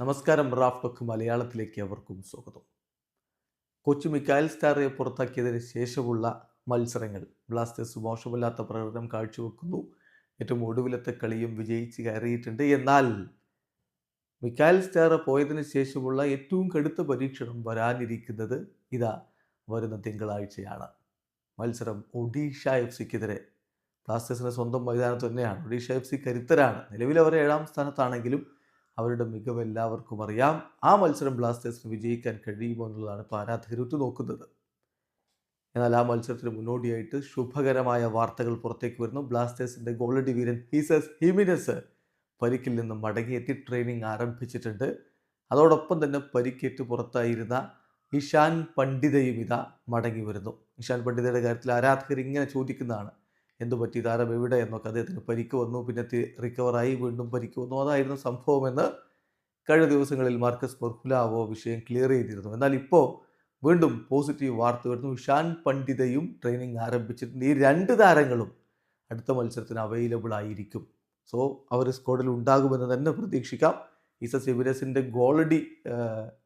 നമസ്കാരം Raf talk മലയാളത്തിലേക്ക് അവർക്കും സ്വാഗതം. കൊച്ചു മിക്കായൽ സ്റ്റാറെ പുറത്താക്കിയതിന് ശേഷമുള്ള മത്സരങ്ങൾ. ബ്ലാസ്റ്റേഴ്സ് മോശമില്ലാത്ത പ്രകടനം കാഴ്ചവെക്കുന്നു. ഏറ്റവും ഒടുവിലത്തെ കളിയും വിജയിച്ച് കയറിയിട്ടുണ്ട്. എന്നാൽ മിക്കായൽ സ്റ്റാർ പോയതിന് ശേഷമുള്ള ഏറ്റവും കടുത്ത പരീക്ഷണം വരാനിരിക്കുന്നത് ഇതാ വരുന്ന തിങ്കളാഴ്ചയാണ്. മത്സരം ഒഡീഷ എഫ് സിക്കെതിരെ ബ്ലാസ്റ്റേഴ്സിന്റെ സ്വന്തം മൈതാനത്ത് തന്നെയാണ്. ഒഡീഷ എഫ് സി കരുത്തരാണ്. നിലവിൽ അവർ ഏഴാം സ്ഥാനത്താണെങ്കിലും അവരുടെ മികവ് എല്ലാവർക്കും അറിയാം. ആ മത്സരം ബ്ലാസ്റ്റേഴ്സിന് വിജയിക്കാൻ കഴിയുമോ എന്നുള്ളതാണ് ഇപ്പോൾ ആരാധകർ ഉറ്റുനോക്കുന്നത് എന്നാൽ ആ മത്സരത്തിന് മുന്നോടിയായിട്ട് ശുഭകരമായ വാർത്തകൾ പുറത്തേക്ക് വരുന്നു. ബ്ലാസ്റ്റേഴ്സിന്റെ ഗോളടി വീരൻ ഹീസസ് ഹിമിനസ് പരിക്കിൽ നിന്ന് മടങ്ങിയെത്തി ട്രെയിനിങ് ആരംഭിച്ചിട്ടുണ്ട്. അതോടൊപ്പം തന്നെ പരിക്കേറ്റ് പുറത്തായിരുന്ന ഇഷാൻ പണ്ഡിതയും ഇതാ മടങ്ങി വരുന്നു. ഇഷാൻ പണ്ഡിതയുടെ കാര്യത്തിൽ ആരാധകർ ഇങ്ങനെ ചോദിക്കുന്നതാണ്. എന്തു പറ്റി? താരം എവിടെ? എന്നൊക്കെ അദ്ദേഹത്തിന് പരിക്ക് വന്നു. പിന്നെ റിക്കവറായി വീണ്ടും പരിക്ക് വന്നു. അതായിരുന്നു സംഭവമെന്ന് കഴിഞ്ഞ ദിവസങ്ങളിൽ മാർക്കസ് പെർഹുലാവോ വിഷയം ക്ലിയർ ചെയ്തിരുന്നു. എന്നാൽ ഇപ്പോൾ വീണ്ടും പോസിറ്റീവ് വാർത്ത വരുന്നു. ഇഷാൻ പണ്ഡിതയും ട്രെയിനിങ് ആരംഭിച്ചിട്ടുണ്ട്. ഈ രണ്ട് താരങ്ങളും അടുത്ത മത്സരത്തിന് അവൈലബിൾ ആയിരിക്കും. സോ അവർ സ്ക്വാഡിൽ ഉണ്ടാകുമെന്ന് തന്നെ പ്രതീക്ഷിക്കാം. ഈസ സിബിരസിന്റെ ഗോളടി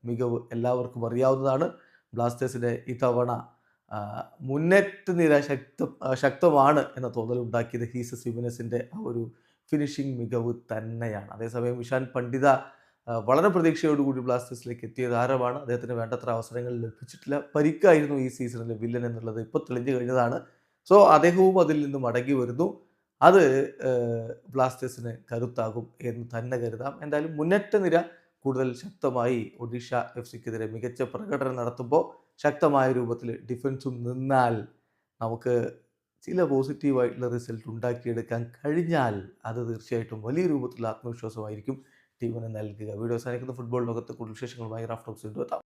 മികവ് എല്ലാവർക്കും അറിയാവുന്നതാണ്. ബ്ലാസ്റ്റേഴ്സിന്റെ ഇത്തവണ മുന്നേറ്റ നിര ശക്ത ശക്തമാണ് എന്ന തോന്നൽ ഉണ്ടാക്കിയത് ഹീസസ് യുമിനസിന്റെ ആ ഒരു ഫിനിഷിംഗ് മികവ് തന്നെയാണ്. അതേസമയം ഇഷാൻ പണ്ഡിത വളരെ പ്രതീക്ഷയോടുകൂടി ബ്ലാസ്റ്റേഴ്സിലേക്ക് എത്തിയ താരമാണ് അദ്ദേഹത്തിന് വേണ്ടത്ര അവസരങ്ങൾ ലഭിച്ചിട്ടില്ല. പരിക്കായിരുന്നു ഈ സീസണിലെ വില്ലൻ എന്നുള്ളത്. ഇപ്പോൾ തെളിഞ്ഞു കഴിഞ്ഞതാണ്. സോ അദ്ദേഹവും അതിൽ നിന്ന് മടങ്ങി വരുന്നു. അത് ബ്ലാസ്റ്റേഴ്സിന് കരുത്താകും എന്ന് തന്നെ കരുതാം. എന്തായാലും മുന്നേറ്റ നിര കൂടുതൽ ശക്തമായി ഒഡീഷ എഫ് സിക്കെതിരെ മികച്ച പ്രകടനം നടത്തുമ്പോൾ ശക്തമായ രൂപത്തിൽ ഡിഫൻസും നിന്നാൽ നമുക്ക് ചില പോസിറ്റീവായിട്ടുള്ള റിസൾട്ട് ഉണ്ടാക്കിയെടുക്കാൻ കഴിഞ്ഞാൽ അത് തീർച്ചയായിട്ടും വലിയ രൂപത്തിലുള്ള ആത്മവിശ്വാസമായിരിക്കും ടീമിന് നൽകുക. വീഡിയോ അവസാനിക്കുന്ന. ഫുട്ബോൾ ലോകത്തെ കൂടുതൽ വിശേഷങ്ങളുമായി റാഫ്റ്റോക്സ് എത്താം.